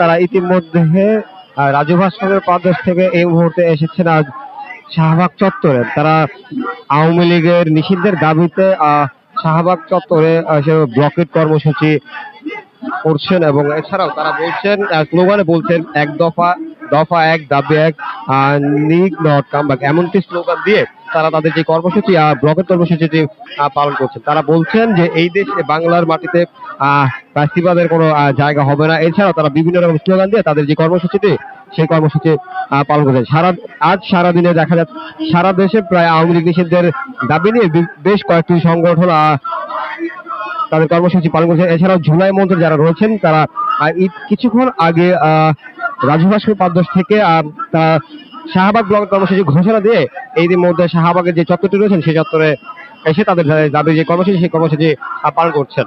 তারা ইতিমধ্যে রাজু ভাস্করের প্রদেশ থেকে এই মুহূর্তে এসেছেন আজ শাহবাগ চত্বরে। তারা আওয়ামী লীগের নিষিদ্ধের দাবিতে শাহবাগ চত্বরে ব্লকেট কর্মসূচি করছেন এবং এছাড়াও তারা বলছেন স্লোগানে বলছেন, এক দফা দফা এক, দাবি এক নিক নট কামবাক এমনটি স্লোগান দিয়ে তারা তাদের যে কর্মসূচি ব্লকের কর্মসূচিটি পালন করছেন তারা বলছেন যে এই দেশে বাংলার মাটিতে ফ্যাসিবাদের কোনো জায়গা হবে না। এছাড়াও তারা বিভিন্ন রকম স্লোগান দিয়ে তাদের যে কর্মসূচিটি সেই কর্মসূচি পালন করছেন। সারা, আজ সারা দিনে দেখা যাচ্ছে, সারা দেশে প্রায় আওয়ামী লীগ নিষিদ্ধের দাবি নিয়ে বেশ কয়েকটি সংগঠন তাদের কর্মসূচি পালন করছে। এছাড়াও জুলাই মন্ত্রী যারা রয়েছেন, তারা কিছুক্ষণ আগে রাজু ভাস্কর থেকে তারা শাহবাগ ব্লক কর্মসূচি ঘোষণা দিয়ে এই মধ্যে শাহবাগের যে চত্বরটি রয়েছেন, সেই চত্বরে এসে তাদের দাবি যে কর্মসূচি, সেই কর্মসূচি পালন করছেন।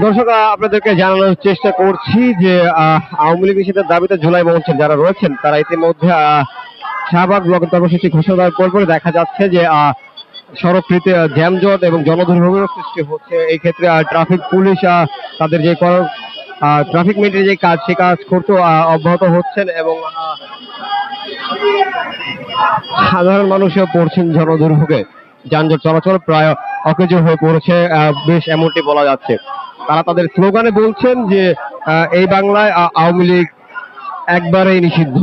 দর্শক আপনাদেরকে জানানোর চেষ্টা করছি যে আওয়ামী লীগ নিষেধের দাবিতে জুলাই মঞ্চে যারা রয়েছেন তারা ইতিমধ্যে শাহবাগ ব্লকের কর্মসূচি ঘোষণা দেওয়ার পরপরই দেখা যাচ্ছে যে সড়কটিতে জ্যামজট এবং জনদুর্ভোগের সৃষ্টি হচ্ছে। এই ক্ষেত্রে ট্রাফিক পুলিশ তাদের যে ট্রাফিক মেনটেনের যে কাজ সে কাজ করতেও আহ, অব্যাহত হচ্ছেন এবং সাধারণ মানুষও পড়ছেন জনদুর্ভোগে যানজট চলাচল প্রায় অকেজ হয়ে পড়েছে বেশ এমনটি বলা যাচ্ছে। তারা তাদের স্লোগানে বলছেন যে এই বাংলায় আওয়ামী লীগ একবারেই নিষিদ্ধ।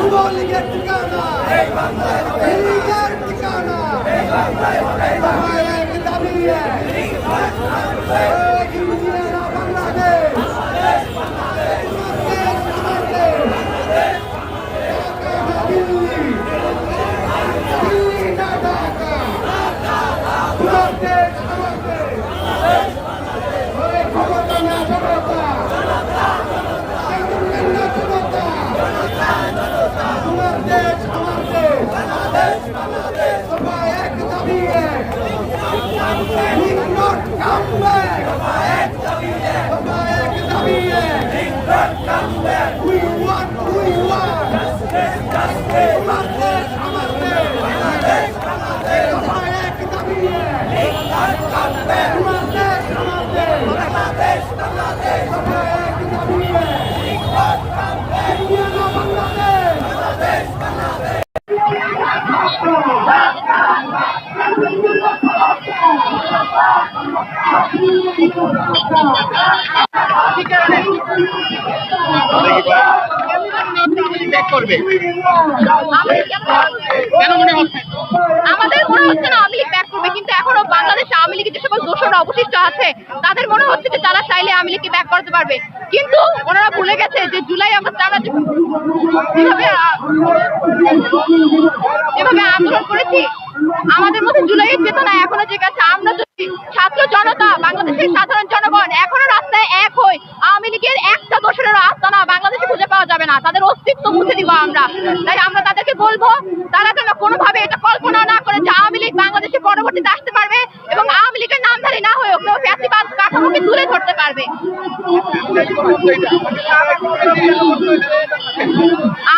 যুবলীগের ঠিকানা এই বাংলায় হবে লীগের ঠিকানা এই বাংলায় হবে না এক দাবি এক ইন্ডিয়ানা বাংলাদেশ বাংলাদেশ বাংলাদেশ বাংলাদেশ দিল্লি দিল্লি না ঢাকা বাংলাদেশ আমাদের বাংলাদেশ বাংলাদেশ আমরা এক দাবি নিয়ে এগিয়ে যাও বাংলাদেশ যে অবশিষ্ট আছে, তাদের মনে হচ্ছে যে তারা চাইলে আওয়ামী লীগকে ব্যাক করতে পারবে। কিন্তু ওনারা ভুলে গেছে যে জুলাই আমরা যে- যেভাবে যেভাবে আন্দোলন করেছি, আমাদের মধ্যে জুলাইয়ের চেতনা এখনও জেগে আছে। আমরা ছাত্র জনতা, বাংলাদেশের সাধারণ জনগণ, এখনও রাস্তায় এক হই। আওয়ামী লীগের একটা দোষরের আস্তানা বাংলাদেশে খুঁজে পাওয়া যাবে না। তাদের অস্তিত্ব মুছে দিব আমরা। তাই আমরা তাদেরকে বলব, তারা যেন কোনোভাবে এটা কল্পনা না করে যে আওয়ামী লীগ বাংলাদেশে পরবর্তীতে আসতে পারবে এবং আওয়ামী লীগের নামধারী না হয়েও কেউ ফ্যাসিবাদ কাঠামোকে তুলে ধরতে পারবে।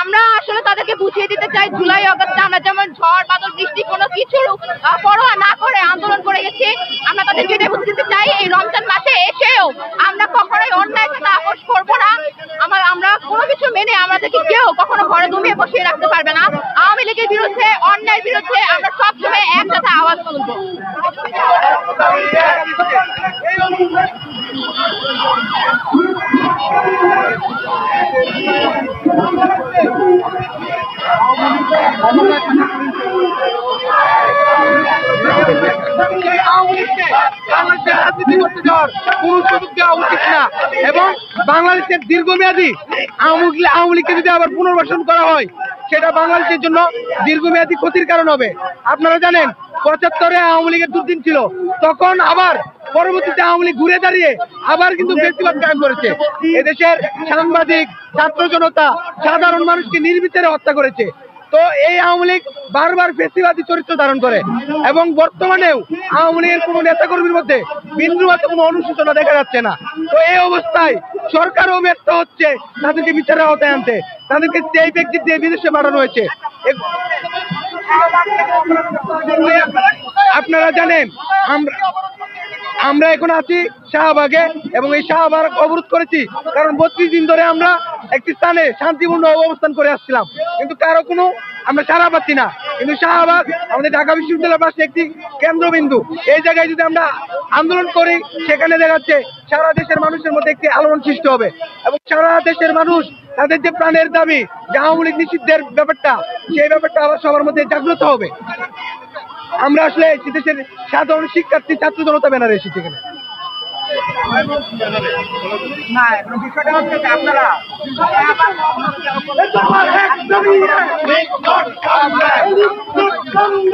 আমরা আসলে তাদেরকে বুঝিয়ে দিতে চাই, জুলাই আগস্টে আমরা যেমন ঝড়, বাদল, বৃষ্টি কোনো কিছুর পরোয়া না করে আন্দোলন করে গেছি, আমরা তাদেরকে যেটা বুঝতে চাই এই রমজান মাসে এসেও আমরা কখনোই অন্যায় সাথে আপোষ করব না আমার আমরা কোনো কিছু মেনে আমাদেরকে কেউ কখনো ঘরে দমিয়ে বসিয়ে রাখতে পারবে না আওয়ামী লীগের বিরুদ্ধে অন্যায়ের বিরুদ্ধে আমরা সবসময় একসাথে আওয়াজ তুলবো বাংলাদেশের রাজনীতি করতে যাওয়ার কোন সুযোগ দেওয়া উচিত না এবং বাংলাদেশের আওয়ামী আওয়ামী লীগকে যদি আবার পুনর্বাসন করা হয়, সেটা বাংলাদেশের জন্য দীর্ঘমেয়াদী ক্ষতির কারণ হবে। আপনারা জানেন, পঁচাত্তরে আওয়ামী লীগের দুর্দিন ছিল। তখন আবার পরবর্তীতে আওয়ামী লীগ ঘুরে দাঁড়িয়ে আবার কিন্তু বেশিরভাগ কায়ম করেছে। এদেশের সাংবাদিক, ছাত্র জনতা, সাধারণ মানুষকে নির্বিচারে হত্যা করেছে। তো এই আওয়ামী লীগ বারবার ফেসিবাদী চরিত্র ধারণ করে এবং বর্তমানেও আওয়ামী লীগের কোনো নেতাকর্মীর মধ্যে বিন্দু মাত্র কোনো অনুশোচনা দেখা যাচ্ছে না। তো এই অবস্থায় সরকারও ব্যস্ত হচ্ছে তাদেরকে বিচারের আওতায় আনতে। তাদেরকে সেই ব্যক্তি দিয়ে বিদেশে পাঠানো হয়েছে আপনারা জানেন, আমরা আমরা এখন আছি শাহবাগে এবং এই শাহবাগ অবরোধ করেছি। কারণ বত্রিশ দিন ধরে আমরা একটি স্থানে শান্তিপূর্ণ অবস্থান করে আসছিলাম। কিন্তু কারও কোনো আমরা সারা পাচ্ছি না। কিন্তু শাহবাগ আমাদের ঢাকা বিশ্ববিদ্যালয়ের পাশে একটি কেন্দ্রবিন্দু। এই জায়গায় যদি আমরা আন্দোলন করি, সেখানে দেখা যাচ্ছে সারা দেশের মানুষের মধ্যে একটি আলোড়ন সৃষ্টি হবে। এবং সারা দেশের মানুষ তাদের যে প্রাণের দাবি, যে নিষিদ্ধের ব্যাপারটা, সেই ব্যাপারটা আবার সবার মধ্যে জাগ্রত হবে। আমরা আসলে দেশের সাধারণ শিক্ষার্থী ছাত্র জনতা ব্যানারে এসেছি এখানে।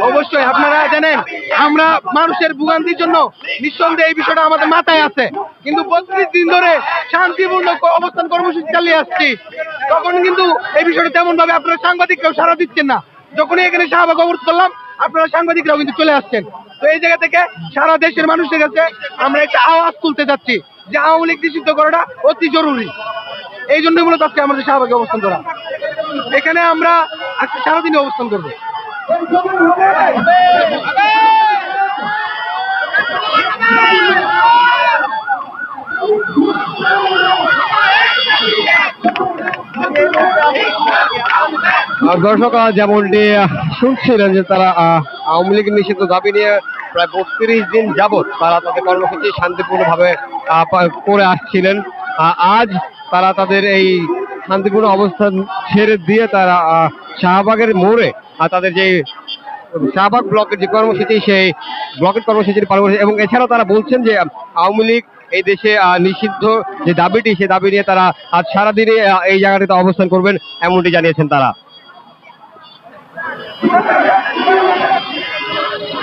অবশ্যই আপনারা জানেন, আমরা মানুষের ভোগান্তির জন্য নিঃসন্দেহে এই বিষয়টা আমাদের মাথায় আছে। কিন্তু বত্রিশ দিন ধরে শান্তিপূর্ণ অবস্থান কর্মসূচি চালিয়ে আসছি। তখন কিন্তু এই বিষয়টা তেমন ভাবে আপনারা সাংবাদিকরাও সারা দিচ্ছেন না। যখনই এখানে শাহবাগ অবরোধ করলাম, আপনারা সাংবাদিকরাও কিন্তু চলে আসছেন। তো এই জায়গা থেকে সারা দেশের মানুষের কাছে আমরা একটা আওয়াজ তুলতে যাচ্ছি যে আওয়ামী লীগ নিষিদ্ধ করাটা অতি জরুরি। এই জন্যই মূলত আজকে আমাদের শাহবাগে অবস্থান করা। এখানে আমরা আজকে সারাদিনে অবস্থান করব। দর্শক যেমনটি শুনছিলেন যে তারা আওয়ামী লীগ নিষিদ্ধ দাবি নিয়ে প্রায় বত্রিশ দিন যাবৎ তারা তাদের কর্মসূচি শান্তিপূর্ণভাবে করে আসছিলেন। আজ তারা তাদের এই শান্তিপূর্ণ অবস্থান ছেড়ে দিয়ে তারা শাহবাগের মোড়ে তাদের যে শাহবাগ ব্লকের যে কর্মসূচি, সেই ব্লকের কর্মসূচির করেছে এবং এছাড়াও তারা বলছেন যে, আওয়ামী লীগ এই দেশে নিষিদ্ধ যে দাবিটি সেই দাবি নিয়ে তারা আজ সারাদিনে এই জায়গাটিতে অবস্থান করবেন, এমনটি জানিয়েছেন তারা।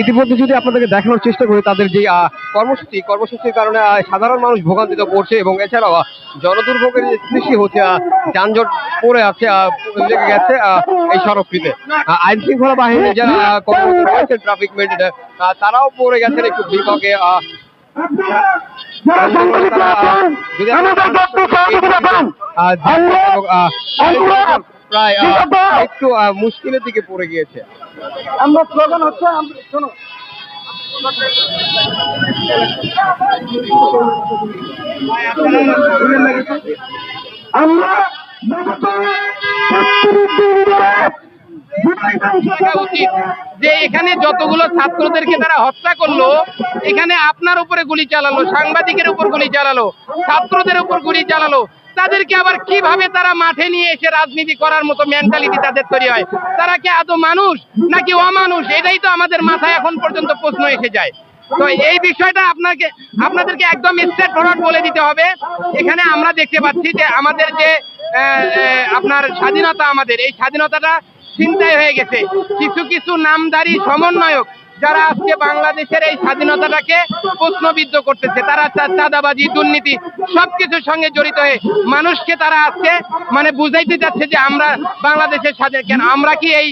ইতিমধ্যে যদি আপনাদেরকে দেখানোর চেষ্টা করি তাদের যে কর্মসূচি কর্মসূচির কারণে সাধারণ মানুষ ভোগান্তিতে পড়ছে এবং এছাড়াও জনদুর্ভোগের যে সৃষ্টি হচ্ছে যানজট পড়ে আছে লেগে গেছে এই সড়কটিতে। আইন শৃঙ্খলা বাহিনী যারা কর্মরত রয়েছেন ট্রাফিক মেডিটে তারাও পড়ে গেছেন একটু বিপাকে যদি প্রায় একটু মুশকিলের দিকে পড়ে গিয়েছে। আমরা স্লোগান হচ্ছে শোনো। আমরা যে এখানে যতগুলো ছাত্রদেরকে তারা হত্যা করল এখানে আপনার উপরে গুলি চালালো সাংবাদিকের উপর গুলি চালালো ছাত্রদের উপর গুলি চালালো তাদেরকে আবার কীভাবে তারা মাঠে নিয়ে এসে রাজনীতি করার মতো মেন্টালিটি তাদের তৈরি হয়? তারা কি আদৌ মানুষ নাকি অমানুষ? এটাই তো আমাদের মাথায় এখন পর্যন্ত প্রশ্ন এসে যায়। তো এই বিষয়টা আপনাকে, আপনাদেরকে একদম স্ট্রেট ফরওয়ার্ড বলে দিতে হবে। এখানে আমরা দেখতে পাচ্ছি যে আমাদের যে আপনার স্বাধীনতা আমাদের, এই স্বাধীনতাটা চিন্তাই হয়ে গেছে। কিছু কিছু নামদারি সমন্বয়ক যারা আজকে বাংলাদেশের এই স্বাধীনতাটাকে প্রশ্নবিদ্ধ করতেছে, তারা চাঁদাবাজি, দুর্নীতি সবকিছুর সঙ্গে জড়িত হয়ে মানুষকে তারা আজকে মানে বুঝাইতে যাচ্ছে যে আমরা বাংলাদেশের স্বাধীন কেন? আমরা কি এই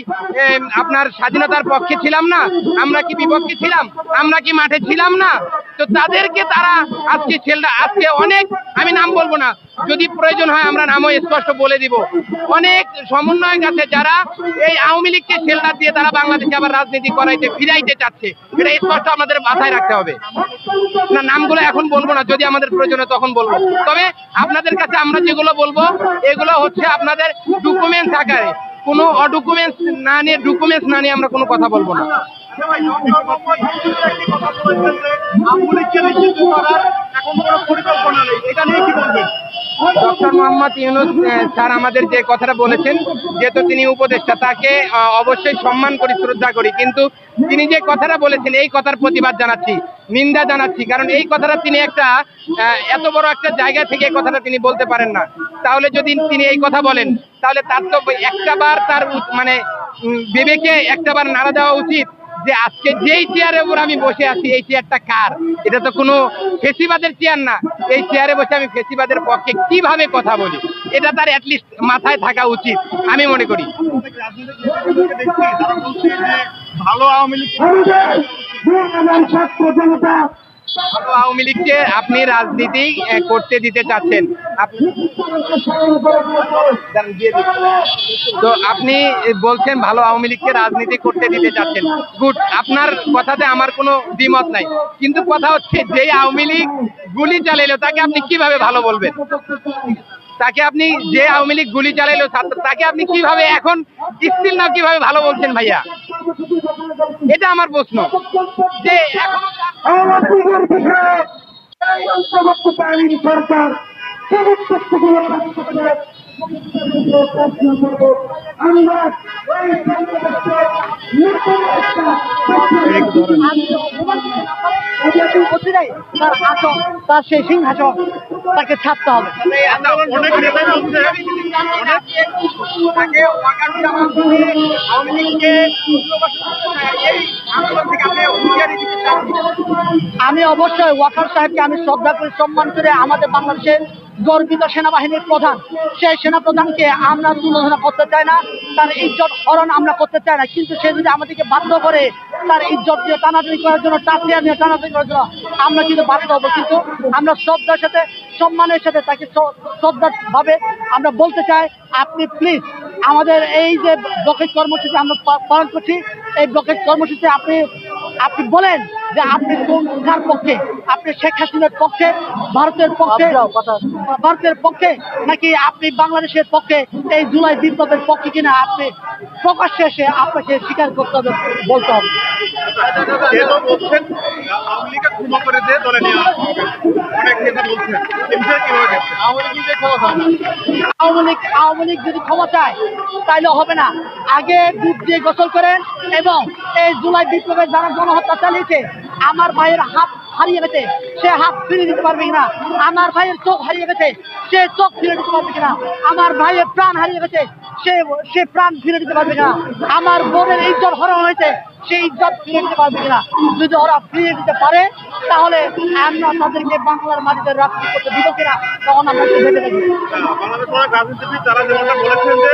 আপনার স্বাধীনতার পক্ষে ছিলাম না? আমরা কি বিপক্ষে ছিলাম? আমরা কি মাঠে ছিলাম না? তো তাদেরকে তারা আজকে ছেলেরা আজকে অনেক, আমি নাম বলব না, যদি প্রয়োজন হয় আমরা নামও স্পষ্ট বলে দিব। অনেক সমন্বয়ক আছে যারা এই আওয়ামী লীগকে শেল্টার দিয়ে তারা বাংলাদেশে আবার রাজনীতি করাইতে, ফিরাইতে চাচ্ছে। এটা স্পষ্ট আমাদের মাথায় রাখতে হবে। না, নামগুলো এখন বলব না, যদি আমাদের প্রয়োজন হয় তখন বলব। তবে আপনাদের কাছে আমরা যেগুলো বলব, এগুলো হচ্ছে আপনাদের ডকুমেন্টস আকারে। কোনো অডকুমেন্টস না নিয়ে ডকুমেন্টস না নিয়ে আমরা কোনো কথা বলব না। স্যার আমাদের যে কথাটা বলেছেন, যেহেতু তিনি উপদেষ্টা, তাকে অবশ্যই সম্মান করি, শ্রদ্ধা করি। কিন্তু তিনি যে কথাটা বলেছেন, এই কথার প্রতিবাদ জানাচ্ছি, নিন্দা জানাচ্ছি। কারণ এই কথাটা তিনি একটা এত বড় একটা জায়গা থেকে কথাটা তিনি বলতে পারেন না। তাহলে যদি তিনি এই কথা বলেন, তাহলে তার তো একটা বার তার মানে বিবেকে একটা বার নাড়া দেওয়া উচিত। যে আজকে যেই চেয়ারের উপর আমি বসে আছি এই চেয়ারটা কার? এটা তো কোনো ফেসিবাদের চেয়ার না। এই চেয়ারে বসে আমি ফেসিবাদের পক্ষে কীভাবে কথা বলি? এটা তার অ্যাটলিস্ট মাথায় থাকা উচিত আমি মনে করি। ভালো আওয়ামী লীগ আওয়ামী লীগকে আপনি রাজনীতি করতে দিতে চাচ্ছেন। তো আপনি বলছেন ভালো আওয়ামী লীগকে রাজনীতি করতে দিতে চাচ্ছেন। গুড, আপনার কথাতে আমার কোনো দ্বিমত নাই। কিন্তু কথা হচ্ছে, যেই আওয়ামী লীগ গুলি চালাইলো, তাকে আপনি কীভাবে ভালো বলবেন? তাকে আপনি যে আওয়ামী লীগ গুলি চালাইলো তাকে আপনি কীভাবে এখন স্টিল না কীভাবে ভালো বলছেন ভাইয়া? এটা আমার প্রশ্ন। যে আমরা তাকে ছাড়তে হবে আমি অবশ্যই ওয়াকার সাহেবকে আমি শ্রদ্ধা করি সম্মান করে আমাদের বাংলাদেশের গর্বিত সেনাবাহিনীর প্রধান। সেই সেনা প্রধানকে আমরা তুলনা করতে চাই না। তার ইজ্জত হরণ আমরা করতে চাই না। কিন্তু সে যদি আমাদেরকে বাধ্য করে তার ইজ্জত দিয়ে টানাটানি করার জন্য টাকিয়া নিয়ে টানাটানি করার জন্য, আমরা কিন্তু বাধ্য হব। কিন্তু আমরা শ্রদ্ধার সাথে, সম্মানের সাথে তাকে শ্রদ্ধা ভাবে আমরা বলতে চাই, আপনি প্লিজ আমাদের এই যে ব্লকেজ কর্মসূচি আমরা পালন করছি, এই ব্লকেজ কর্মসূচি আপনি আপনি বলেন যে আপনি কোন কার পক্ষে? আপনি শেখ হাসিনার পক্ষে ভারতের পক্ষে ভারতের পক্ষে নাকি আপনি বাংলাদেশের পক্ষে এই জুলাই বিপ্লবের পক্ষে কিনা আপনি প্রকাশ্যে এসে আপনাকে স্বীকার করতে হবে বলতে হবে? আওয়ামী লীগ আওয়ামী লীগ যদি ক্ষমা চায় তাইলে হবে না। আগে দুধ দিয়ে গোসল করেন এবং এই জুলাই বিপ্লবের যারা গণহত্যা চালিয়েছে, আমার ভাইয়ের হাত হারিয়ে গেছে, সে হাত ফিরে দিতে পারবে কিনা? আমার ভাইয়ের চোখ হারিয়ে গেছে, সে চোখ ফিরে দিতে পারবে কিনা? আমার ভাইয়ের প্রাণ হারিয়ে গেছে, সে সে প্রাণ ফিরে দিতে পারবে কিনা? আমার বোনের ইজ্জত হরণ হয়েছে সেই ইজ্জত ফিরে নিতে পারবে কিনা? যদি ওরা ফিরে দিতে পারে তাহলে আমরা তাদেরকে বাংলার মাটিতে রাজনীতি করতে দিব কিনা তখন আমরা ভেবে দেখি রাজনীতিবিদ তারা যেমনটা বলেছেন যে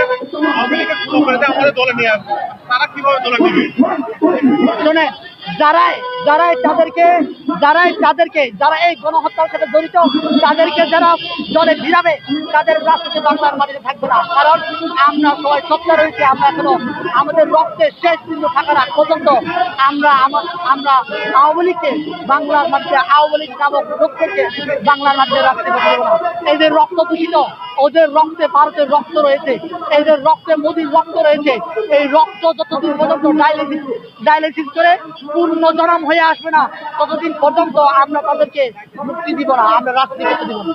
আওয়ামী লীগের আমাদের দলে নিয়ে আসবে। তারা কীভাবে দলে নিবে? শুনে যারাই যারাই তাদেরকে যারাই তাদেরকে, যারা এই গণহত্যার সাথে জড়িত, তাদেরকে যারা দলে ভিড়াবে তাদের রাজনীতি বাংলার মাটিতে থাকবে না। কারণ আমরা সবাই সত্য রয়েছে, আমরা এখনও আমাদের রক্তে শেষ বিন্দু থাকার আগ পর্যন্ত আমরা আমা- আমরা আওয়ামী লীগকে বাংলার মাটিতে, আওয়ামী লীগ নামক রক্তকে বাংলার মাটিতে রাখতে পারব না। এদের রক্ত দূষিত ওদের রক্তে ভারতের রক্ত রয়েছে এদের রক্তে মোদির রক্ত রয়েছে এই রক্ত যতদিন পর্যন্ত ডায়ালিসিস ডায়ালিসিস করে পূর্ণ জনম হয়ে আসবে না ততদিন পর্যন্ত আমরা তাদেরকে মুক্তি দিব না আমরা রাত্রি করতে দিব না।